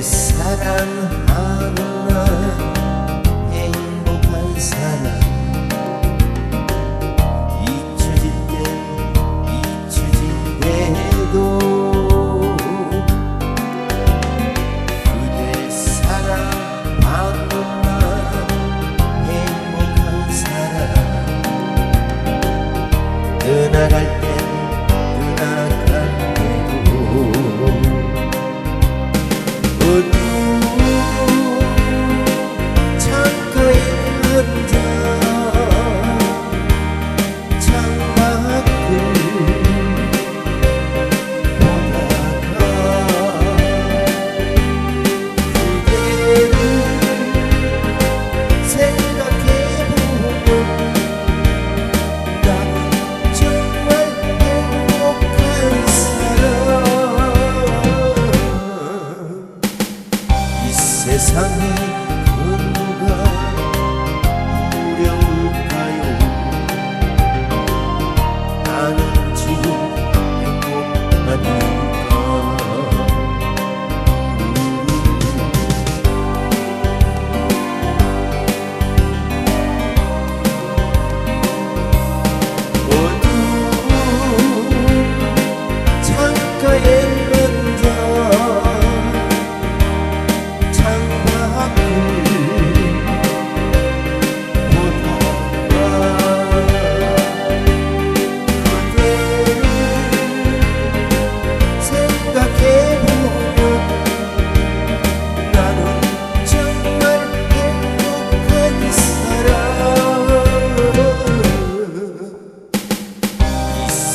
사랑하는 날 행복한 사람 잊혀질 때 잊혀질 때도 그대 사랑하는 날 행복한 사람 떠나갈 때 세상에